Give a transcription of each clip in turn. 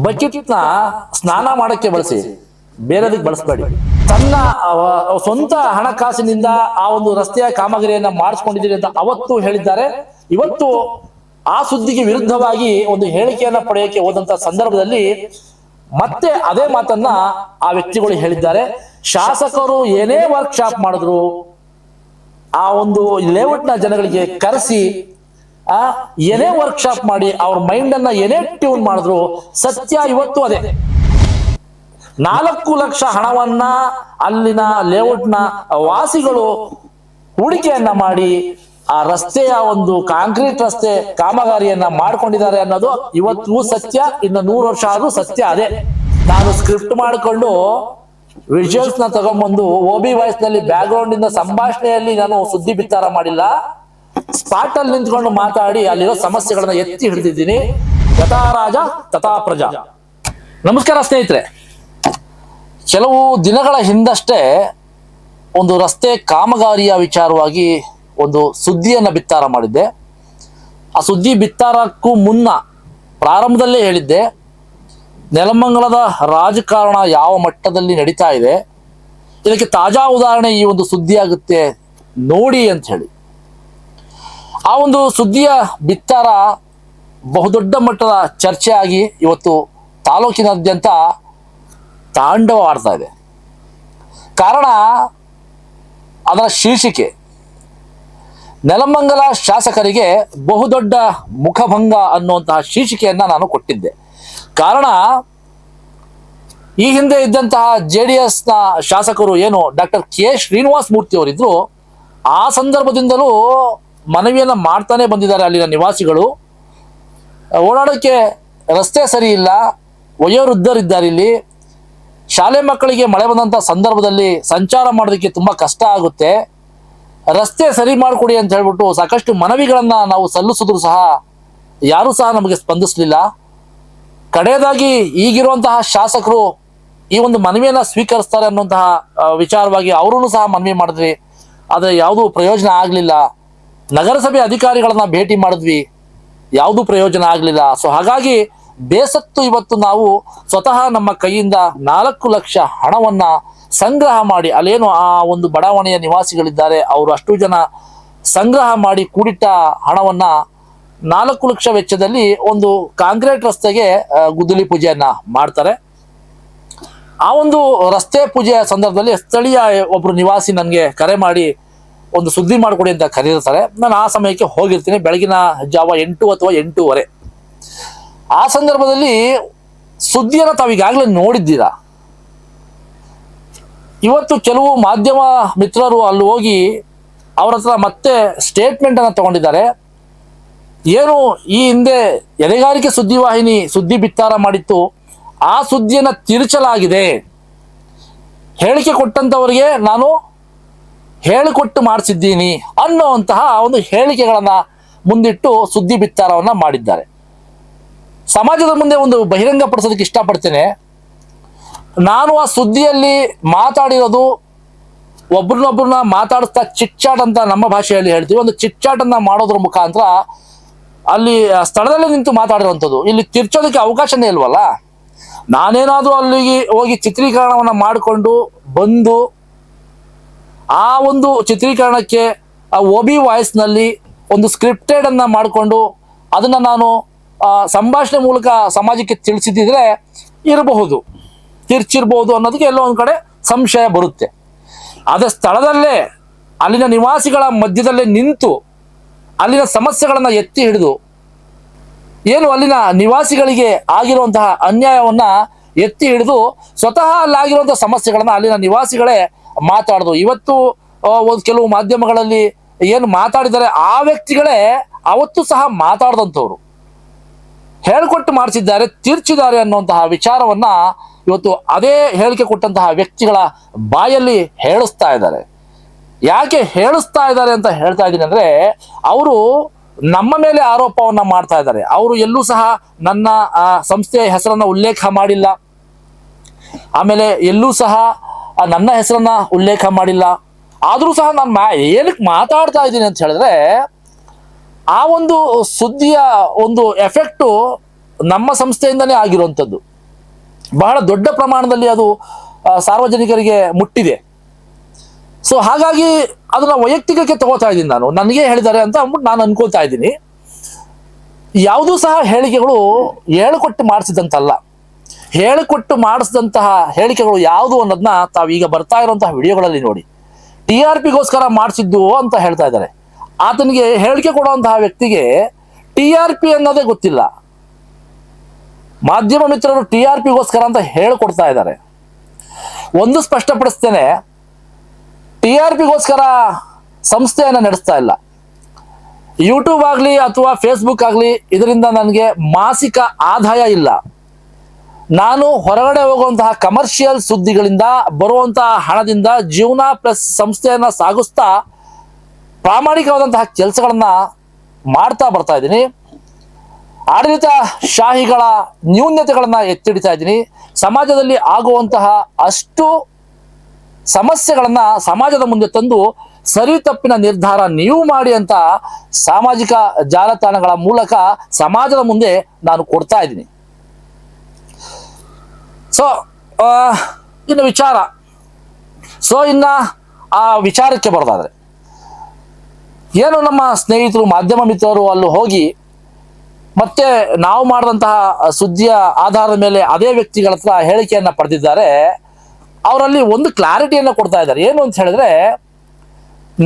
ಬಕೆಟ್ನ ಸ್ನಾನ ಮಾಡಕ್ಕೆ ಬಳಸಿ ಬೇರೆದಕ್ಕೆ ಬಳಸಬೇಡಿ. ತನ್ನ ಸ್ವಂತ ಹಣಕಾಸಿನಿಂದ ಆ ಒಂದು ರಸ್ತೆಯ ಕಾಮಗಾರಿಯನ್ನ ಮಾಡಿಸ್ಕೊಂಡಿದ್ದೀರಿ ಅಂತ ಅವತ್ತು ಹೇಳಿದ್ದಾರೆ. ಇವತ್ತು ಆ ಸುದ್ದಿಗೆ ವಿರುದ್ಧವಾಗಿ ಒಂದು ಹೇಳಿಕೆಯನ್ನ ಪಡೆಯಕ್ಕೆ ಹೋದಂತ ಸಂದರ್ಭದಲ್ಲಿ ಮತ್ತೆ ಅದೇ ಮಾತನ್ನ ಆ ವ್ಯಕ್ತಿಗಳು ಹೇಳಿದ್ದಾರೆ. ಶಾಸಕರು ಏನೇ ವರ್ಕ್ಶಾಪ್ ಮಾಡಿದ್ರು, ಆ ಒಂದು ಲೇಔಟ್ನ ಜನಗಳಿಗೆ ಕರೆಸಿ ಆ ಏನೇ ವರ್ಕ್ಶಾಪ್ ಮಾಡಿ ಅವ್ರ ಮೈಂಡ್ ಅನ್ನ ಏನೇ ಟ್ಯೂನ್ ಮಾಡಿದ್ರು ಸತ್ಯ ಇವತ್ತು ಅದೇ. ನಾಲ್ಕು ಲಕ್ಷ ಹಣವನ್ನ ಅಲ್ಲಿನ ಲೇಔಟ್ನ ವಾಸಿಗಳು ಹೂಡಿಕೆಯನ್ನ ಮಾಡಿ ಆ ರಸ್ತೆಯ ಒಂದು ಕಾಂಕ್ರೀಟ್ ರಸ್ತೆ ಕಾಮಗಾರಿಯನ್ನ ಮಾಡ್ಕೊಂಡಿದ್ದಾರೆ ಅನ್ನೋದು ಇವತ್ತು ಸತ್ಯ, ಇನ್ನು ನೂರು ವರ್ಷ ಆದ್ರೂ ಸತ್ಯ ಅದೇ. ನಾನು ಸ್ಕ್ರಿಪ್ಟ್ ಮಾಡಿಕೊಂಡು ವಿಜುವಲ್ಸ್ನ ತಗೊಂಡ್ಬಂದು ಓಬಿ ವಾಯ್ಸ್ನಲ್ಲಿ ಬ್ಯಾಕ್ ಇಂದ ಸಂಭಾಷಣೆಯಲ್ಲಿ ನಾನು ಸುದ್ದಿ ಬಿತ್ತಾರ ಮಾಡಿಲ್ಲ. ಸ್ಪಾಟ್ ಅಲ್ಲಿ ನಿಂತ್ಕೊಂಡು ಮಾತಾಡಿ ಅಲ್ಲಿರೋ ಸಮಸ್ಯೆಗಳನ್ನ ಎತ್ತಿ ಹಿಡಿದಿದ್ದೀನಿ. ಯಥಾ ರಾಜ, ತಥಾ ಪ್ರಜಾ. ನಮಸ್ಕಾರ ಸ್ನೇಹಿತರೆ. ಕೆಲವು ದಿನಗಳ ಹಿಂದಷ್ಟೇ ಒಂದು ರಸ್ತೆ ಕಾಮಗಾರಿಯ ವಿಚಾರವಾಗಿ ಒಂದು ಸುದ್ದಿಯನ್ನ ಬಿತ್ತಾರ ಮಾಡಿದ್ದೆ. ಆ ಸುದ್ದಿ ಬಿತ್ತಾರಕ್ಕೂ ಮುನ್ನ ಪ್ರಾರಂಭದಲ್ಲೇ ಹೇಳಿದ್ದೆ, ನೆಲಮಂಗಲದ ರಾಜಕಾರಣ ಯಾವ ಮಟ್ಟದಲ್ಲಿ ನಡೀತಾ ಇದೆ, ಇದಕ್ಕೆ ತಾಜಾ ಉದಾಹರಣೆ ಈ ಒಂದು ಸುದ್ದಿ ಆಗುತ್ತೆ ನೋಡಿ ಅಂತ ಹೇಳಿ. ಆ ಒಂದು ಸುದ್ದಿಯ ಬಿತ್ತಾರ ಬಹುದೊಡ್ಡ ಮಟ್ಟದ ಚರ್ಚೆ ಆಗಿ ಇವತ್ತು ತಾಲೂಕಿನಾದ್ಯಂತ ತಾಂಡವವಾಡ್ತಾ ಇದೆ. ಕಾರಣ ಅದರ ಶೀರ್ಷಿಕೆ, ನೆಲಮಂಗಲ ಶಾಸಕರಿಗೆ ಬಹುದೊಡ್ಡ ಮುಖಭಂಗ ಅನ್ನುವಂತಹ ಶೀರ್ಷಿಕೆಯನ್ನು ನಾನು ಕೊಟ್ಟಿದ್ದೆ. ಕಾರಣ ಈ ಹಿಂದೆ ಇದ್ದಂತಹ ಜೆ ಡಿ ಎಸ್ನ ಶಾಸಕರು ಏನು ಡಾಕ್ಟರ್ ಕೆ ಶ್ರೀನಿವಾಸ ಮೂರ್ತಿ ಅವರಿದ್ರು ಆ ಸಂದರ್ಭದಿಂದಲೂ ಮನವಿಯನ್ನ ಮಾಡ್ತಾನೆ ಬಂದಿದ್ದಾರೆ ಅಲ್ಲಿನ ನಿವಾಸಿಗಳು. ಓಡಾಡೋಕ್ಕೆ ರಸ್ತೆ ಸರಿ ಇಲ್ಲ. ವಯೋವೃದ್ಧರಿದ್ದಾರೆ ಇಲ್ಲಿ. ಶಾಲೆ ಮಕ್ಕಳಿಗೆ ಮಳೆ ಬಂದಂಥ ಸಂದರ್ಭದಲ್ಲಿ ಸಂಚಾರ ಮಾಡೋದಕ್ಕೆ ತುಂಬ ಕಷ್ಟ ಆಗುತ್ತೆ. ರಸ್ತೆ ಸರಿ ಮಾಡಿಕೊಡಿ ಅಂತ ಹೇಳ್ಬಿಟ್ಟು ಸಾಕಷ್ಟು ಮನವಿಗಳನ್ನು ನಾವು ಸಲ್ಲಿಸಿದ್ರು ಸಹ ಯಾರೂ ಸಹ ನಮಗೆ ಸ್ಪಂದಿಸಲಿಲ್ಲ. ಕಡೆಯದಾಗಿ ಈಗಿರುವಂತಹ ಶಾಸಕರು ಈ ಒಂದು ಮನವಿಯನ್ನು ಸ್ವೀಕರಿಸ್ತಾರೆ ಅನ್ನುವಂತಹ ವಿಚಾರವಾಗಿ ಅವರೂ ಸಹ ಮನವಿ ಮಾಡಿದ್ರಿ ಆದರೆ ಯಾವುದೂ ಪ್ರಯೋಜನ ಆಗಲಿಲ್ಲ. ನಗರಸಭೆ ಅಧಿಕಾರಿಗಳನ್ನ ಭೇಟಿ ಮಾಡಿದ್ವಿ. ಯಾವುದೂ ಪ್ರಯೋಜನ ಆಗಲಿಲ್ಲ. ಸೊ ಹಾಗಾಗಿ ಬೇಸತ್ತು ಇವತ್ತು ನಾವು ಸ್ವತಃ ನಮ್ಮ ಕೈಯಿಂದ ನಾಲ್ಕು ಲಕ್ಷ ಹಣವನ್ನ ಸಂಗ್ರಹ ಮಾಡಿ, ಅಲ್ಲೇನು ಆ ಒಂದು ಬಡಾವಣೆಯ ನಿವಾಸಿಗಳಿದ್ದಾರೆ, ಅವರು ಅಷ್ಟು ಜನ ಸಂಗ್ರಹ ಮಾಡಿ ಕೂಡಿಟ್ಟ ಹಣವನ್ನ ನಾಲ್ಕು ಲಕ್ಷ ವೆಚ್ಚದಲ್ಲಿ ಒಂದು ಕಾಂಕ್ರೀಟ್ ರಸ್ತೆಗೆ ಗುದ್ದಲಿ ಪೂಜೆಯನ್ನು ಮಾಡ್ತಾರೆ. ಆ ಒಂದು ರಸ್ತೆ ಪೂಜೆಯ ಸಂದರ್ಭದಲ್ಲಿ ಸ್ಥಳೀಯ ಒಬ್ಬರು ನಿವಾಸಿ ನನಗೆ ಕರೆ ಮಾಡಿ ಒಂದು ಸುದ್ದಿ ಮಾಡಿಕೊಡಿ ಅಂತ ಕರೀರ್ತಾರೆ ನಾನು ಆ ಸಮಯಕ್ಕೆ ಹೋಗಿರ್ತೀನಿ. ಬೆಳಗಿನ ಜಾವ ಎಂಟು ಅಥವಾ ಎಂಟೂವರೆ. ಆ ಸಂದರ್ಭದಲ್ಲಿ ಸುದ್ದಿಯನ್ನು ತಾವೀಗಾಗಲೇ ನೋಡಿದ್ದೀರಾ? ಇವತ್ತು ಕೆಲವು ಮಾಧ್ಯಮ ಮಿತ್ರರು ಅಲ್ಲಿ ಹೋಗಿ ಅವರ ಹತ್ರ ಮತ್ತೆ ಸ್ಟೇಟ್ಮೆಂಟ್ ಅನ್ನು ತಗೊಂಡಿದ್ದಾರೆ. ಏನು ಈ ಹಿಂದೆ ಎಲೆಗಾರಿಕೆ ಸುದ್ದಿವಾಹಿನಿ ಸುದ್ದಿ ಬಿತ್ತಾರ ಮಾಡಿತ್ತು. ಆ ಸುದ್ದಿಯನ್ನ ತಿರುಚಲಾಗಿದೆ. ಹೇಳಿಕೆ ಕೊಟ್ಟಂತವರಿಗೆ ನಾನು ಹೇಳಿಕೊಟ್ಟು ಮಾಡಿಸಿದ್ದೀನಿ ಅನ್ನುವಂತಹ ಒಂದು ಹೇಳಿಕೆಗಳನ್ನು ಮುಂದಿಟ್ಟು ಸುದ್ದಿ ಬಿತ್ತಾರವನ್ನ ಮಾಡಿದ್ದಾರೆ. ಸಮಾಜದ ಮುಂದೆ ಒಂದು ಬಹಿರಂಗ ಪಡಿಸೋದಕ್ಕೆ ಇಷ್ಟಪಡ್ತೇನೆ. ನಾನು ಆ ಸುದ್ದಿಯಲ್ಲಿ ಮಾತಾಡಿರೋದು ಒಬ್ರನ್ನೊಬ್ರನ್ನ ಮಾತಾಡಿಸ್ತಾ ಚಿಟ್ಚಾಟ್ ಅಂತ ನಮ್ಮ ಭಾಷೆಯಲ್ಲಿ ಹೇಳ್ತೀವಿ. ಒಂದು ಚಿಟ್ಚಾಟನ್ನು ಮಾಡೋದ್ರ ಮುಖಾಂತರ ಅಲ್ಲಿ ಸ್ಥಳದಲ್ಲೇ ನಿಂತು ಮಾತಾಡಿರುವಂಥದ್ದು. ಇಲ್ಲಿ ತಿರ್ಚೋದಕ್ಕೆ ಅವಕಾಶನೇ ಇಲ್ವಲ್ಲ? ನಾನೇನಾದ್ರೂ ಅಲ್ಲಿಗೆ ಹೋಗಿ ಚಿತ್ರೀಕರಣವನ್ನ ಮಾಡಿಕೊಂಡು ಬಂದು ಆ ಒಂದು ಚಿತ್ರೀಕರಣಕ್ಕೆ, ಆ ಒಬಿ ವಾಯ್ಸ್ನಲ್ಲಿ ಒಂದು ಸ್ಕ್ರಿಪ್ಟೆಡ್ ಅನ್ನ ಮಾಡಿಕೊಂಡು ಅದನ್ನ ನಾನು ಸಂಭಾಷಣೆ ಮೂಲಕ ಸಮಾಜಕ್ಕೆ ತಿಳಿಸಿದ್ರೆ ಇರಬಹುದು ತಿರ್ಚಿರ್ಬಹುದು ಅನ್ನೋದಕ್ಕೆ ಎಲ್ಲೋ ಒಂದು ಕಡೆ ಸಂಶಯ ಬರುತ್ತೆ. ಅದೇ ಸ್ಥಳದಲ್ಲೇ, ಅಲ್ಲಿನ ನಿವಾಸಿಗಳ ಮಧ್ಯದಲ್ಲೇ ನಿಂತು, ಅಲ್ಲಿನ ಸಮಸ್ಯೆಗಳನ್ನು ಎತ್ತಿ ಹಿಡಿದು, ಏನು ಅಲ್ಲಿನ ನಿವಾಸಿಗಳಿಗೆ ಆಗಿರುವಂತಹ ಅನ್ಯಾಯವನ್ನ ಎತ್ತಿ ಹಿಡಿದು ಸ್ವತಃ ಅಲ್ಲಾಗಿರುವಂತಹ ಸಮಸ್ಯೆಗಳನ್ನು ಅಲ್ಲಿನ ನಿವಾಸಿಗಳೇ ಮಾತಾಡಿದ್ರು ಇವತ್ತು ಒಂದು ಕೆಲವು ಮಾಧ್ಯಮಗಳಲ್ಲಿ ಏನು ಮಾತಾಡಿದ್ದಾರೆ, ಆ ವ್ಯಕ್ತಿಗಳೇ ಅವತ್ತು ಸಹ ಮಾತಾಡ್ದಂಥವ್ರು. ಹೇಳ್ಕೊಟ್ಟು ಮಾಡಿಸಿದ್ದಾರೆ, ತಿರ್ಚಿದ್ದಾರೆ ಅನ್ನುವಂತಹ ವಿಚಾರವನ್ನ ಇವತ್ತು ಅದೇ ಹೇಳಿಕೆ ಕೊಟ್ಟಂತಹ ವ್ಯಕ್ತಿಗಳ ಬಾಯಲ್ಲಿ ಹೇಳಿಸ್ತಾ ಇದ್ದಾರೆ. ಯಾಕೆ ಹೇಳಿಸ್ತಾ ಇದ್ದಾರೆ ಅಂತ ಹೇಳ್ತಾ ಇದ್ದೀನಿ ಅಂದ್ರೆ, ಅವರು ನಮ್ಮ ಮೇಲೆ ಆರೋಪವನ್ನ ಮಾಡ್ತಾ ಇದ್ದಾರೆ. ಅವರು ಎಲ್ಲೂ ಸಹ ನನ್ನ ಸಂಸ್ಥೆಯ ಹೆಸರನ್ನ ಉಲ್ಲೇಖ ಮಾಡಿಲ್ಲ. ಆಮೇಲೆ ಎಲ್ಲೂ ಸಹ ಆ, ನನ್ನ ಹೆಸರನ್ನ ಉಲ್ಲೇಖ ಮಾಡಿಲ್ಲ. ಆದರೂ ಸಹ ನಾನು ಮಾ ಏನಕ್ಕೆ ಮಾತಾಡ್ತಾ ಇದ್ದೀನಿ ಅಂತ ಹೇಳಿದ್ರೆ ಆ ಒಂದು ಸುದ್ದಿಯ ಒಂದು ಎಫೆಕ್ಟು ನಮ್ಮ ಸಂಸ್ಥೆಯಿಂದನೇ ಆಗಿರುವಂಥದ್ದು. ಬಹಳ ದೊಡ್ಡ ಪ್ರಮಾಣದಲ್ಲಿ ಅದು ಸಾರ್ವಜನಿಕರಿಗೆ ಮುಟ್ಟಿದೆ. ಸೊ ಹಾಗಾಗಿ ಅದನ್ನ ವೈಯಕ್ತಿಕಕ್ಕೆ ತಗೋತಾ ಇದ್ದೀನಿ ನಾನು. ನನಗೆ ಹೇಳಿದ್ದಾರೆ ಅಂತ ಅಂದ್ಬಿಟ್ಟು ನಾನು ಅನ್ಕೋತಾ ಇದ್ದೀನಿ. ಯಾವುದೂ ಸಹ ಹೇಳಿಕೆಗಳು ಹೇಳಿಕೊಟ್ಟು ಮಾಡಿಸಿದಂತಲ್ಲ. ಹೇಳಿಕೊಟ್ಟು ಮಾಡಿಸಿದಂತಹ ಹೇಳಿಕೆಗಳು ಯಾವುದು ಅನ್ನೋದನ್ನ ತಾವೀಗ ಬರ್ತಾ ಇರುವಂತಹ ವಿಡಿಯೋಗಳಲ್ಲಿ ನೋಡಿ. ಟಿ ಆರ್ ಪಿಗೋಸ್ಕರ ಮಾಡಿಸಿದ್ದು ಅಂತ ಹೇಳ್ತಾ ಇದ್ದಾರೆ. ಆತನಿಗೆ ಹೇಳಿಕೆ ಕೊಡುವಂತಹ ವ್ಯಕ್ತಿಗೆ ಟಿ ಆರ್ ಪಿ ಅನ್ನೋದೇ ಗೊತ್ತಿಲ್ಲ. ಮಾಧ್ಯಮ ಮಿತ್ರರು ಟಿ ಆರ್ ಪಿಗೋಸ್ಕರ ಅಂತ ಹೇಳಿಕೊಡ್ತಾ ಇದ್ದಾರೆ. ಒಂದು ಸ್ಪಷ್ಟಪಡಿಸ್ತೇನೆ, ಟಿ ಆರ್ ಪಿಗೋಸ್ಕರ ಸಂಸ್ಥೆಯನ್ನು ನಡೆಸ್ತಾ ಇಲ್ಲ. ಯೂಟ್ಯೂಬ್ ಆಗಲಿ ಅಥವಾ ಫೇಸ್ಬುಕ್ ಆಗಲಿ ಇದರಿಂದ ನನಗೆ ಮಾಸಿಕ ಆದಾಯ ಇಲ್ಲ. ನಾನು ಹೊರಗಡೆ ಹೋಗುವಂತಹ ಕಮರ್ಷಿಯಲ್ ಸುದ್ದಿಗಳಿಂದ ಬರುವಂತಹ ಹಣದಿಂದ ಜೀವನ ಪ್ಲಸ್ ಸಂಸ್ಥೆಯನ್ನ ಸಾಗಿಸ್ತಾ ಪ್ರಾಮಾಣಿಕವಾದಂತಹ ಕೆಲಸಗಳನ್ನ ಮಾಡ್ತಾ ಬರ್ತಾ ಇದ್ದೀನಿ. ಆಡಳಿತ ಶಾಹಿಗಳ ನ್ಯೂನ್ಯತೆಗಳನ್ನ ಎತ್ತಿಡ್ತಾ ಇದ್ದೀನಿ. ಸಮಾಜದಲ್ಲಿ ಆಗುವಂತಹ ಅಷ್ಟು ಸಮಸ್ಯೆಗಳನ್ನ ಸಮಾಜದ ಮುಂದೆ ತಂದು ಸರಿ ತಪ್ಪಿನ ನಿರ್ಧಾರ ನೀವು ಮಾಡಿ ಅಂತ ಸಾಮಾಜಿಕ ಜಾಲತಾಣಗಳ ಮೂಲಕ ಸಮಾಜದ ಮುಂದೆ ನಾನು ಕೊಡ್ತಾ ಇದ್ದೀನಿ. ಸೊ ಇನ್ನು ವಿಚಾರ. ಸೊ ಇನ್ನ ಆ ವಿಚಾರಕ್ಕೆ ಬರೋದಾದ್ರೆ, ಏನು ನಮ್ಮ ಸ್ನೇಹಿತರು, ಮಾಧ್ಯಮ ಮಿತ್ರರು ಅಲ್ಲಿ ಹೋಗಿ, ಮತ್ತೆ ನಾವು ಮಾಡಿದಂತಹ ಸುದ್ದಿಯ ಆಧಾರದ ಮೇಲೆ ಅದೇ ವ್ಯಕ್ತಿಗಳ ಹತ್ರ ಹೇಳಿಕೆಯನ್ನ ಪಡೆದಿದ್ದಾರೆ. ಅವರಲ್ಲಿ ಒಂದು ಕ್ಲಾರಿಟಿಯನ್ನು ಕೊಡ್ತಾ ಇದ್ದಾರೆ. ಏನು ಅಂತ ಹೇಳಿದ್ರೆ,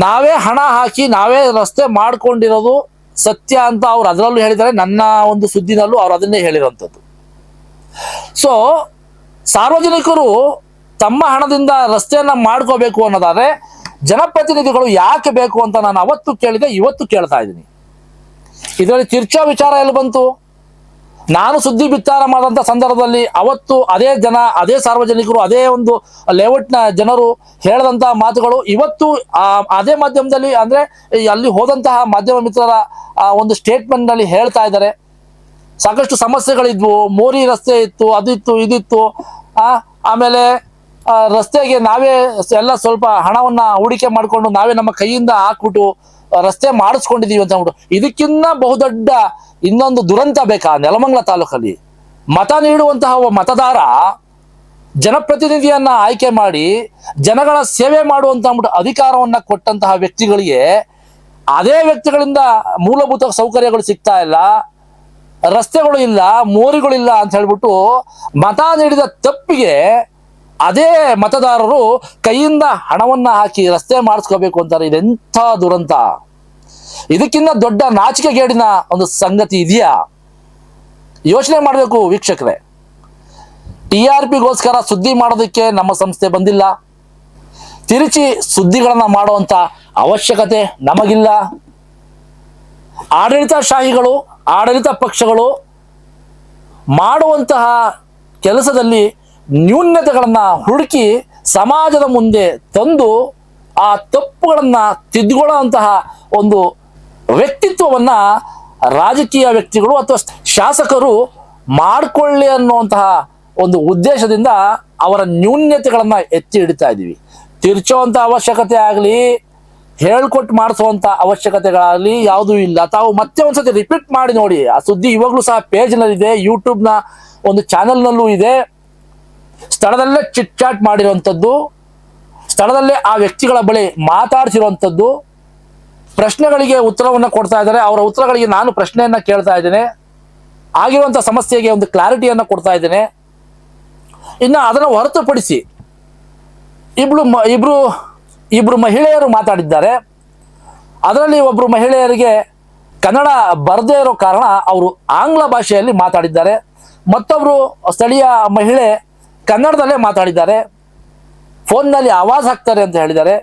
ನಾವೇ ಹಣ ಹಾಕಿ, ನಾವೇ ರಸ್ತೆ ಮಾಡ್ಕೊಂಡಿರೋದು ಸತ್ಯ ಅಂತ ಅವ್ರು ಅದರಲ್ಲೂ ಹೇಳಿದ್ದಾರೆ. ನನ್ನ ಒಂದು ಸುದ್ದಿನಲ್ಲೂ ಅವ್ರು ಅದನ್ನೇ ಹೇಳಿರೋಂಥದ್ದು. ಸೊ ಸಾರ್ವಜನಿಕರು ತಮ್ಮ ಹಣದಿಂದ ರಸ್ತೆಯನ್ನ ಮಾಡ್ಕೋಬೇಕು ಅನ್ನೋದಾದ್ರೆ ಜನಪ್ರತಿನಿಧಿಗಳು ಯಾಕೆ ಬೇಕು ಅಂತ ನಾನು ಅವತ್ತು ಕೇಳಿದೆ, ಇವತ್ತು ಕೇಳ್ತಾ ಇದ್ದೀನಿ. ಇದರಲ್ಲಿ ತಿರ್ಚಾ ವಿಚಾರ ಎಲ್ಲಿ ಬಂತು? ನಾನು ಸುದ್ದಿ ಬಿತ್ತಾರ ಮಾಡಿದಂಥ ಸಂದರ್ಭದಲ್ಲಿ ಅವತ್ತು ಅದೇ ಜನ, ಅದೇ ಸಾರ್ವಜನಿಕರು, ಅದೇ ಒಂದು ಲೇಔಟ್ನ ಜನರು ಹೇಳಿದಂಥ ಮಾತುಗಳು ಇವತ್ತು ಅದೇ ಮಾಧ್ಯಮದಲ್ಲಿ ಅಂದ್ರೆ ಅಲ್ಲಿ ಹೋದಂತಹ ಮಾಧ್ಯಮ ಮಿತ್ರರ ಒಂದು ಸ್ಟೇಟ್ಮೆಂಟ್ನಲ್ಲಿ ಹೇಳ್ತಾ ಇದ್ದಾರೆ. ಸಾಕಷ್ಟು ಸಮಸ್ಯೆಗಳಿದ್ವು. ಮೋರಿ ರಸ್ತೆ ಇತ್ತು ಅದಿತ್ತು ಇದಿತ್ತು. ಆ, ಆಮೇಲೆ ರಸ್ತೆಗೆ ನಾವೇ ಎಲ್ಲ ಸ್ವಲ್ಪ ಹಣವನ್ನ ಹೂಡಿಕೆ ಮಾಡಿಕೊಂಡು ನಾವೇ ನಮ್ಮ ಕೈಯಿಂದ ಹಾಕ್ಬಿಟ್ಟು ರಸ್ತೆ ಮಾಡಿಸ್ಕೊಂಡಿದೀವಿ ಅಂತ ಅಂದ್ಬಿಟ್ಟು. ಇದಕ್ಕಿನ್ನ ಬಹುದೊಡ್ಡ ಇನ್ನೊಂದು ದುರಂತ ಬೇಕಾ ನೆಲಮಂಗಲ ತಾಲೂಕಲ್ಲಿ? ಮತ ನೀಡುವಂತಹ ಮತದಾರ ಜನಪ್ರತಿನಿಧಿಯನ್ನ ಆಯ್ಕೆ ಮಾಡಿ ಜನಗಳ ಸೇವೆ ಮಾಡುವಂತ ಅಂದ್ಬಿಟ್ಟು ಅಧಿಕಾರವನ್ನ ಕೊಟ್ಟಂತಹ ವ್ಯಕ್ತಿಗಳಿಗೆ ಅದೇ ವ್ಯಕ್ತಿಗಳಿಂದ ಮೂಲಭೂತ ಸೌಕರ್ಯಗಳು ಸಿಗ್ತಾ ಇಲ್ಲ. ರಸ್ತೆಗಳು ಇಲ್ಲ ಮೋರಿಗಳಿಲ್ಲ ಅಂತ ಹೇಳ್ಬಿಟ್ಟು ಮತ ನೀಡಿದ ತಪ್ಪಿಗೆ ಅದೇ ಮತದಾರರು ಕೈಯಿಂದ ಹಣವನ್ನ ಹಾಕಿ ರಸ್ತೆ ಮಾಡಿಸ್ಕೋಬೇಕು ಅಂತಾರೆ. ಇದೆಂಥ ದುರಂತ. ಇದಕ್ಕಿಂತ ದೊಡ್ಡ ನಾಚಿಕೆಗೇಡಿನ ಒಂದು ಸಂಗತಿ ಇದೆಯಾ? ಯೋಚನೆ ಮಾಡಬೇಕು ವೀಕ್ಷಕರೇ. ಟಿ ಆರ್ ಪಿಗೋಸ್ಕರ ಸುದ್ದಿ ಮಾಡೋದಕ್ಕೆ ನಮ್ಮ ಸಂಸ್ಥೆ ಬಂದಿಲ್ಲ. ತಿರುಚಿ ಸುದ್ದಿಗಳನ್ನ ಮಾಡುವಂತ ಅವಶ್ಯಕತೆ ನಮಗಿಲ್ಲ. ಆಡಳಿತಶಾಹಿಗಳು ಆಡಳಿತ ಪಕ್ಷಗಳು ಮಾಡುವಂತಹ ಕೆಲಸದಲ್ಲಿ ನ್ಯೂನ್ಯತೆಗಳನ್ನು ಹುಡುಕಿ ಸಮಾಜದ ಮುಂದೆ ತಂದು ಆ ತಪ್ಪುಗಳನ್ನು ತಿದ್ದುಕೊಳ್ಳುವಂತಹ ಒಂದು ವ್ಯಕ್ತಿತ್ವವನ್ನು ರಾಜಕೀಯ ವ್ಯಕ್ತಿಗಳು ಅಥವಾ ಶಾಸಕರು ಮಾಡಿಕೊಳ್ಳಿ ಅನ್ನುವಂತಹ ಒಂದು ಉದ್ದೇಶದಿಂದ ಅವರ ನ್ಯೂನ್ಯತೆಗಳನ್ನು ಎತ್ತಿ ಹಿಡಿತಾ ಇದ್ದೀವಿ. ತಿರ್ಚೋವಂಥ ಅವಶ್ಯಕತೆ ಆಗಲಿ ಹೇಳ್ಕೊಟ್ಟು ಮಾಡಿಸುವಂತ ಅವಶ್ಯಕತೆಗಳಾಗಲಿ ಯಾವುದೂ ಇಲ್ಲ. ತಾವು ಮತ್ತೆ ಒಂದ್ಸತಿ ರಿಪೀಟ್ ಮಾಡಿ ನೋಡಿ. ಆ ಸುದ್ದಿ ಇವಾಗಲೂ ಸಹ ಪೇಜ್ನಲ್ಲಿದೆ ಯೂಟ್ಯೂಬ್ನ ಒಂದು ಚಾನೆಲ್ನಲ್ಲೂ ಇದೆ. ಸ್ಥಳದಲ್ಲೇ ಚಿಟ್ ಚಾಟ್ ಮಾಡಿರುವಂಥದ್ದು, ಸ್ಥಳದಲ್ಲೇ ಆ ವ್ಯಕ್ತಿಗಳ ಬಳಿ ಮಾತಾಡಿಸಿರುವಂಥದ್ದು. ಪ್ರಶ್ನೆಗಳಿಗೆ ಉತ್ತರವನ್ನು ಕೊಡ್ತಾ ಇದ್ದಾರೆ. ಅವರ ಉತ್ತರಗಳಿಗೆ ನಾನು ಪ್ರಶ್ನೆಯನ್ನ ಕೇಳ್ತಾ ಇದ್ದೇನೆ. ಆಗಿರುವಂಥ ಸಮಸ್ಯೆಗೆ ಒಂದು ಕ್ಲಾರಿಟಿಯನ್ನು ಕೊಡ್ತಾ ಇದ್ದೇನೆ. ಇನ್ನು ಅದನ್ನು ಹೊರತುಪಡಿಸಿ ಇಬ್ರು ಇಬ್ರು ಇಬ್ರು ಮಹಿಳೆಯರು ಮಾತಾಡಿದ್ದಾರೆ. ಅದರಲ್ಲಿ ಒಬ್ಬರು ಮಹಿಳೆಯರಿಗೆ ಕನ್ನಡ ಬರದೇ ಇರೋ ಕಾರಣ ಅವರು ಆಂಗ್ಲ ಭಾಷೆಯಲ್ಲಿ ಮಾತಾಡಿದ್ದಾರೆ. ಮತ್ತೊಬ್ಬರು ಸ್ಥಳೀಯ ಮಹಿಳೆ ಕನ್ನಡದಲ್ಲೇ ಮಾತಾಡಿದ್ದಾರೆ. ಫೋನ್ನಲ್ಲಿ ಆವಾಜ್ ಹಾಕ್ತಾರೆ ಅಂತ ಹೇಳಿದ್ದಾರೆ.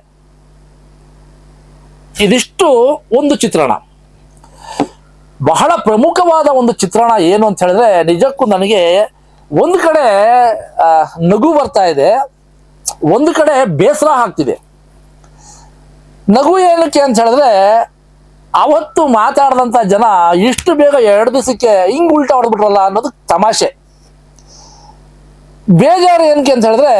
ಇದಿಷ್ಟು ಒಂದು ಚಿತ್ರಣ. ಬಹಳ ಪ್ರಮುಖವಾದ ಒಂದು ಚಿತ್ರಣ ಏನು ಅಂತ ಹೇಳಿದ್ರೆ ನಿಜಕ್ಕೂ ನನಗೆ ಒಂದು ಕಡೆ ನಗು ಬರ್ತಾ ಇದೆ. ಒಂದು ಕಡೆ ಬೇಸರ ಆಗ್ತಿದೆ. ನಗು ಏನಕ್ಕೆ ಅಂತ ಹೇಳಿದ್ರೆ, ಅವತ್ತು ಮಾತಾಡಿದಂಥ ಜನ ಇಷ್ಟು ಬೇಗ ಎರಡು ದಿವಸಕ್ಕೆ ಹಿಂಗ್ ಉಲ್ಟಾ ಹೊಡೆದ್ಬಿಟ್ರಲ್ಲ ಅನ್ನೋದು ತಮಾಷೆ. ಬೇಜಾರು ಏನಕ್ಕೆ ಅಂತ ಹೇಳಿದ್ರೆ,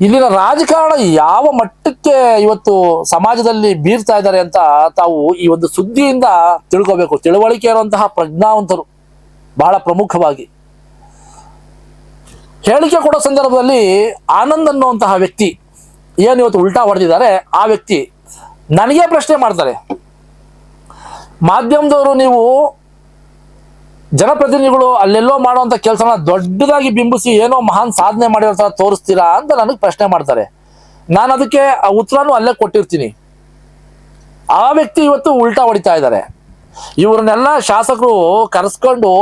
ಇಲ್ಲಿನ ರಾಜಕಾರಣ ಯಾವ ಮಟ್ಟಕ್ಕೆ ಇವತ್ತು ಸಮಾಜದಲ್ಲಿ ಬೀರ್ತಾ ಇದ್ದಾರೆ ಅಂತ ತಾವು ಈ ಒಂದು ಸುದ್ದಿಯಿಂದ ತಿಳ್ಕೋಬೇಕು. ತಿಳುವಳಿಕೆ ಇರುವಂತಹ ಪ್ರಜ್ಞಾವಂತರು ಬಹಳ ಪ್ರಮುಖವಾಗಿ. ಹೇಳಿಕೆ ಕೊಡೋ ಸಂದರ್ಭದಲ್ಲಿ ಆನಂದ್ ಅನ್ನುವಂತಹ ವ್ಯಕ್ತಿ ಏನು ಇವತ್ತು ಉಲ್ಟಾ ಹೊಡೆದಿದ್ದಾರೆ, ಆ ವ್ಯಕ್ತಿ ನನಗೆ ಪ್ರಶ್ನೆ ಮಾಡ್ತಾರೆ. ಮಾಧ್ಯಮದವರು ನೀವು ಜನಪ್ರತಿನಿಧಿಗಳು ಅಲ್ಲೆಲ್ಲೋ ಮಾಡುವಂತ ಕೆಲಸನ ದೊಡ್ಡದಾಗಿ ಬಿಂಬಿಸಿ ಏನೋ ಮಹಾನ್ ಸಾಧನೆ ಮಾಡಿರೋ ಥರ ತೋರಿಸ್ತೀರಾ ಅಂತ ನನಗೆ ಪ್ರಶ್ನೆ ಮಾಡ್ತಾರೆ. ನಾನು ಅದಕ್ಕೆ ಆ ಉತ್ತರನೂ ಅಲ್ಲೇ ಕೊಟ್ಟಿರ್ತೀನಿ. ಆ ವ್ಯಕ್ತಿ ಇವತ್ತು ಉಲ್ಟಾ ಹೊಡಿತಾ ಇದ್ದಾರೆ. ಇವ್ರನ್ನೆಲ್ಲ ಶಾಸಕರು ಕರೆಸ್ಕೊಂಡು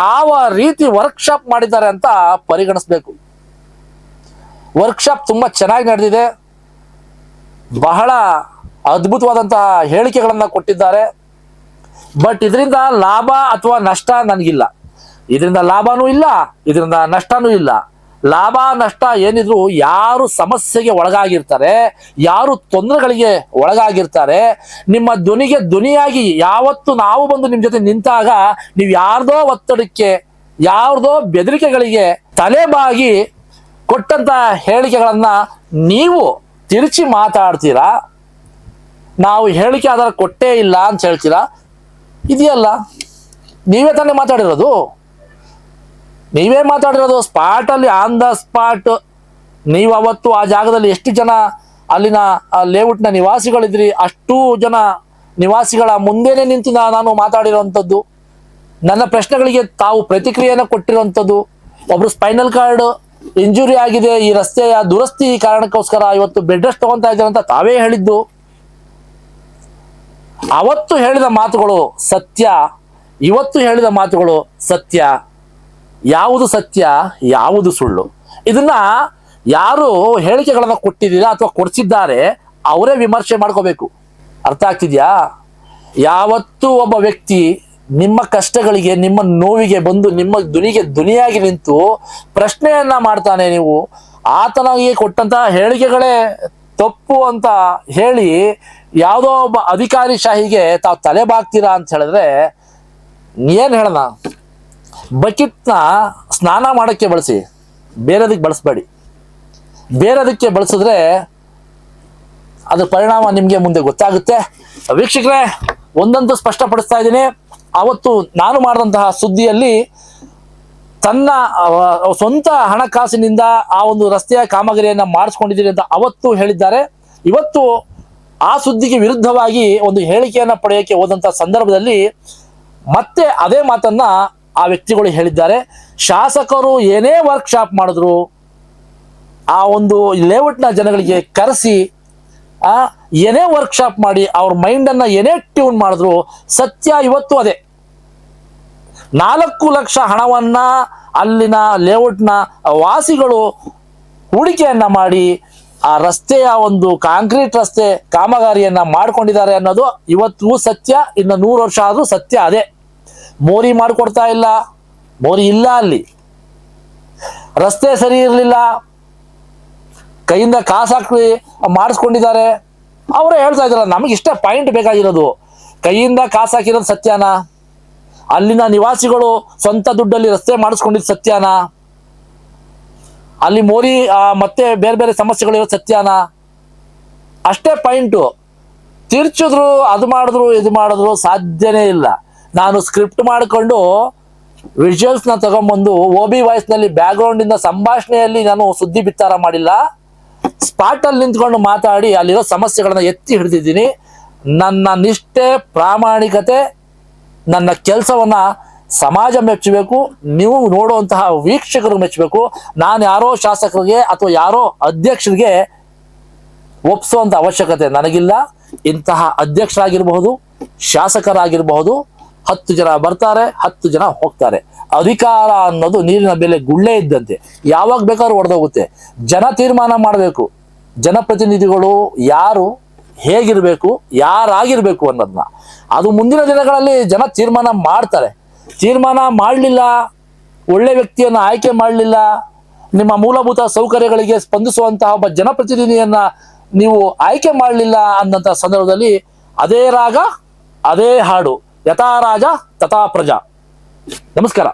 ಯಾವ ರೀತಿ ವರ್ಕ್ಶಾಪ್ ಮಾಡಿದ್ದಾರೆ ಅಂತ ಪರಿಗಣಿಸ್ಬೇಕು. ವರ್ಕ್ಶಾಪ್ ತುಂಬಾ ಚೆನ್ನಾಗಿ ನಡೆದಿದೆ. ಬಹಳ ಅದ್ಭುತವಾದಂತಹ ಹೇಳಿಕೆಗಳನ್ನು ಕೊಟ್ಟಿದ್ದಾರೆ. ಬಟ್ ಇದರಿಂದ ಲಾಭ ಅಥವಾ ನಷ್ಟ ನನಗಿಲ್ಲ. ಇದರಿಂದ ಲಾಭನೂ ಇಲ್ಲ, ಇದರಿಂದ ನಷ್ಟನೂ ಇಲ್ಲ. ಲಾಭ, ನಷ್ಟ ಏನಿದ್ರು ಯಾರು ಸಮಸ್ಯೆಗೆ ಒಳಗಾಗಿರ್ತಾರೆ, ಯಾರು ತೊಂದರೆಗಳಿಗೆ ಒಳಗಾಗಿರ್ತಾರೆ, ನಿಮ್ಮ ಧ್ವನಿಗೆ ಧ್ವನಿಯಾಗಿ ಯಾವತ್ತು ನಾವು ಬಂದು ನಿಮ್ಮ ಜೊತೆ ನಿಂತಾಗ ನೀವು ಯಾರ್ದೋ ಒತ್ತಡಕ್ಕೆ, ಯಾರ್ದೋ ಬೆದರಿಕೆಗಳಿಗೆ ತಲೆಬಾಗಿ ಕೊಟ್ಟಂತ ಹೇಳಿಕೆಗಳನ್ನ ನೀವು ತಿರುಚಿ ಮಾತಾಡ್ತೀರಾ? ನಾವು ಹೇಳಿಕೆ ಆಧಾರ ಕೊಟ್ಟೇ ಇಲ್ಲ ಅಂತ ಹೇಳ್ತೀರಾ? ಇದೆಯಲ್ಲ. ನೀವೇ ತಾನೇ ಮಾತಾಡಿರೋದು. ನೀವೇ ಮಾತಾಡಿರೋದು ಸ್ಪಾಟ್ ಅಲ್ಲಿ ಆನ್ ದ ಸ್ಪಾಟ್ ನೀವು ಅವತ್ತು ಆ ಜಾಗದಲ್ಲಿ ಎಷ್ಟು ಜನ ಅಲ್ಲಿನ ಲೇಔಟ್ನ ನಿವಾಸಿಗಳಿದ್ರಿ? ಅಷ್ಟು ಜನ ನಿವಾಸಿಗಳ ಮುಂದೆನೆ ನಿಂತು ನಾನು ಮಾತಾಡಿರುವಂಥದ್ದು ನನ್ನ ಪ್ರಶ್ನೆಗಳಿಗೆ ತಾವು ಪ್ರತಿಕ್ರಿಯೆಯನ್ನು ಕೊಟ್ಟಿರುವಂಥದ್ದು ಒಬ್ರು ಸ್ಪೈನಲ್ ಕಾರ್ಡ್ ಇಂಜುರಿ ಆಗಿದೆ, ಈ ರಸ್ತೆಯ ದುರಸ್ತಿ ಕಾರಣಕ್ಕೋಸ್ಕರ ಇವತ್ತು ಬೆಡ್ ರೆಸ್ಟ್ ತಗೊಂತಾ ಇದ್ದಾರೆ ಅಂತ ತಾವೇ ಹೇಳಿದ್ದು. ಅವತ್ತು ಹೇಳಿದ ಮಾತುಗಳು ಸತ್ಯ, ಇವತ್ತು ಹೇಳಿದ ಮಾತುಗಳು ಸತ್ಯ. ಯಾವುದು ಸತ್ಯ, ಯಾವುದು ಸುಳ್ಳು. ಇದನ್ನ ಯಾರು ಹೇಳಿಕೆಗಳನ್ನ ಕೊಟ್ಟಿದ್ದೀರಾ ಅಥವಾ ಕೊಡಿಸಿದ್ದಾರೆ, ಅವರೇ ವಿಮರ್ಶೆ ಮಾಡ್ಕೋಬೇಕು. ಅರ್ಥ ಆಗ್ತಿದ್ಯಾ? ಯಾವತ್ತೂ ಒಬ್ಬ ವ್ಯಕ್ತಿ ನಿಮ್ಮ ಕಷ್ಟಗಳಿಗೆ, ನಿಮ್ಮ ನೋವಿಗೆ ಬಂದು, ನಿಮ್ಮ ಧ್ವನಿಗೆ ದುನಿಯಾಗಿ ನಿಂತು ಪ್ರಶ್ನೆಯನ್ನ ಮಾಡ್ತಾನೆ ನೀವು. ಆತನಿಗೆ ಕೊಟ್ಟಂತಹ ಹೇಳಿಕೆಗಳೇ ತಪ್ಪು ಅಂತ ಹೇಳಿ ಯಾವುದೋ ಒಬ್ಬ ಅಧಿಕಾರಿ ಶಾಹಿಗೆ ತಾವು ತಲೆ ಬಾಗ್ತೀರಾ ಅಂತ ಹೇಳಿದ್ರೆ ಏನು ಹೇಳೋಣ? ಬಕೆಟ್ನ ಸ್ನಾನ ಮಾಡೋಕ್ಕೆ ಬಳಸಿ. ಬೇರೆದಕ್ಕೆ ಬಳಸಬೇಡಿ. ಬೇರೆದಕ್ಕೆ ಬಳಸಿದ್ರೆ ಅದ್ರ ಪರಿಣಾಮ ನಿಮಗೆ ಮುಂದೆ ಗೊತ್ತಾಗುತ್ತೆ. ವೀಕ್ಷಕರೇ, ಒಂದಂತೂ ಸ್ಪಷ್ಟಪಡಿಸ್ತಾ ಇದ್ದೀನಿ. ಅವತ್ತು ನಾನು ಮಾಡಿದಂತಹ ಸುದ್ದಿಯಲ್ಲಿ ತನ್ನ ಸ್ವಂತ ಹಣಕಾಸಿನಿಂದ ಆ ಒಂದು ರಸ್ತೆಯ ಕಾಮಗಾರಿಯನ್ನು ಮಾಡಿಸ್ಕೊಂಡಿದ್ದೀರಿ ಅಂತ ಅವತ್ತು ಹೇಳಿದ್ದಾರೆ. ಇವತ್ತು ಆ ಸುದ್ದಿಗೆ ವಿರುದ್ಧವಾಗಿ ಒಂದು ಹೇಳಿಕೆಯನ್ನ ಪಡೆಯೋಕೆ ಹೋದಂತ ಸಂದರ್ಭದಲ್ಲಿ ಮತ್ತೆ ಅದೇ ಮಾತನ್ನ ಆ ವ್ಯಕ್ತಿಗಳು ಹೇಳಿದ್ದಾರೆ. ಶಾಸಕರು ಏನೇ ವರ್ಕ್ಶಾಪ್ ಮಾಡಿದ್ರು, ಆ ಒಂದು ಲೇಔಟ್ನ ಜನಗಳಿಗೆ ಕರೆಸಿ ಆ ಏನೇ ವರ್ಕ್ಶಾಪ್ ಮಾಡಿ ಅವ್ರ ಮೈಂಡನ್ನು ಏನೇ ಟ್ಯೂನ್ ಮಾಡಿದ್ರು ಸತ್ಯ ಇವತ್ತು ಅದೇ. ನಾಲ್ಕು ಲಕ್ಷ ಹಣವನ್ನ ಅಲ್ಲಿನ ಲೇಔಟ್ನ ವಾಸಿಗಳು ಹೂಡಿಕೆಯನ್ನ ಮಾಡಿ ಆ ರಸ್ತೆಯ ಒಂದು ಕಾಂಕ್ರೀಟ್ ರಸ್ತೆ ಕಾಮಗಾರಿಯನ್ನ ಮಾಡ್ಕೊಂಡಿದ್ದಾರೆ ಅನ್ನೋದು ಇವತ್ತು ಸತ್ಯ, ಇನ್ನು ನೂರು ವರ್ಷ ಆದ್ರೂ ಸತ್ಯ ಅದೇ. ಮೋರಿ ಮಾಡಿಕೊಡ್ತಾ ಇಲ್ಲ, ಮೋರಿ ಇಲ್ಲ ಅಲ್ಲಿ. ರಸ್ತೆ ಸರಿ ಇರಲಿಲ್ಲ ಕೈಯಿಂದ ಕಾಸು ಹಾಕಿ ಮಾಡಿಸ್ಕೊಂಡಿದ್ದಾರೆ. ಅವರು ಹೇಳ್ತಾ ಇದ್ದಾರೆ ನಮಗೆ ಇಷ್ಟೇ ಪಾಯಿಂಟ್ ಬೇಕಾಗಿರೋದು. ಕೈಯಿಂದ ಕಾಸು ಹಾಕಿರೋದು ಸತ್ಯಾನ? ಅಲ್ಲಿನ ನಿವಾಸಿಗಳು ಸ್ವಂತ ದುಡ್ಡಲ್ಲಿ ರಸ್ತೆ ಮಾಡಿಸ್ಕೊಂಡಿದ್ದು ಸತ್ಯಾನ? ಅಲ್ಲಿ ಮೋರಿ ಮತ್ತೆ ಬೇರೆ ಬೇರೆ ಸಮಸ್ಯೆಗಳಿರೋ ಸತ್ಯಾನ? ಅಷ್ಟೇ ಪಾಯಿಂಟು ತಿರ್ಚಿದ್ರು, ಅದು ಮಾಡಿದ್ರು, ಇದು ಮಾಡಿದ್ರು ಸಾಧ್ಯನೇ ಇಲ್ಲ. ನಾನು ಸ್ಕ್ರಿಪ್ಟ್ ಮಾಡಿಕೊಂಡು ವಿಜುವಲ್ಸ್ನ ತಗೊಂಬಂದು ಓ ಬಿ ವಾಯ್ಸ್ನಲ್ಲಿ ಬ್ಯಾಕ್ಗ್ರೌಂಡಿಂದ ಸಂಭಾಷಣೆಯಲ್ಲಿ ನಾನು ಸುದ್ದಿ ಬಿತ್ತಾರ ಮಾಡಿಲ್ಲ. ಸ್ಪಾಟಲ್ಲಿ ನಿಂತ್ಕೊಂಡು ಮಾತಾಡಿ ಅಲ್ಲಿರೋ ಸಮಸ್ಯೆಗಳನ್ನ ಎತ್ತಿ ಹಿಡಿದಿದ್ದೀನಿ. ನನ್ನ ನಿಷ್ಠೆ, ಪ್ರಾಮಾಣಿಕತೆ, ನನ್ನ ಕೆಲಸವನ್ನ ಸಮಾಜ ಮೆಚ್ಚಬೇಕು, ನೀವು ನೋಡುವಂತಹ ವೀಕ್ಷಕರು ಮೆಚ್ಚಬೇಕು. ನಾನು ಯಾರೋ ಶಾಸಕರಿಗೆ ಅಥವಾ ಯಾರೋ ಅಧ್ಯಕ್ಷರಿಗೆ ಒಪ್ಪಿಸುವಂತ ಅವಶ್ಯಕತೆ ನನಗಿಲ್ಲ. ಇಂತಹ ಅಧ್ಯಕ್ಷರಾಗಿರಬಹುದು, ಶಾಸಕರಾಗಿರಬಹುದು. ಹತ್ತು ಜನ ಬರ್ತಾರೆ, ಹತ್ತು ಜನ ಹೋಗ್ತಾರೆ. ಅಧಿಕಾರ ಅನ್ನೋದು ನೀರಿನ ಬೆಲೆ ಗುಳ್ಳೆ ಇದ್ದಂತೆ. ಯಾವಾಗ ಬೇಕಾದ್ರೂ ಹೊಡೆದೋಗುತ್ತೆ ಜನ ತೀರ್ಮಾನ ಮಾಡಬೇಕು. ಜನಪ್ರತಿನಿಧಿಗಳು ಯಾರು ಹೇಗಿರಬೇಕು, ಯಾರಾಗಿರ್ಬೇಕು ಅನ್ನೋದನ್ನ ಅದು ಮುಂದಿನ ದಿನಗಳಲ್ಲಿ ಜನ ತೀರ್ಮಾನ ಮಾಡ್ತಾರೆ. ತೀರ್ಮಾನ ಮಾಡಲಿಲ್ಲ, ಒಳ್ಳೆ ವ್ಯಕ್ತಿಯನ್ನು ಆಯ್ಕೆ ಮಾಡಲಿಲ್ಲ, ನಿಮ್ಮ ಮೂಲಭೂತ ಸೌಕರ್ಯಗಳಿಗೆ ಸ್ಪಂದಿಸುವಂತಹ ಒಬ್ಬ ಜನಪ್ರತಿನಿಧಿಯನ್ನ ನೀವು ಆಯ್ಕೆ ಮಾಡಲಿಲ್ಲ ಅನ್ನಂತ ಸಂದರ್ಭದಲ್ಲಿ ಅದೇ ರಾಗ, ಅದೇ ಹಾಡು. ಯಥಾ ರಾಜ, ತಥಾ ಪ್ರಜಾ. ನಮಸ್ಕಾರ.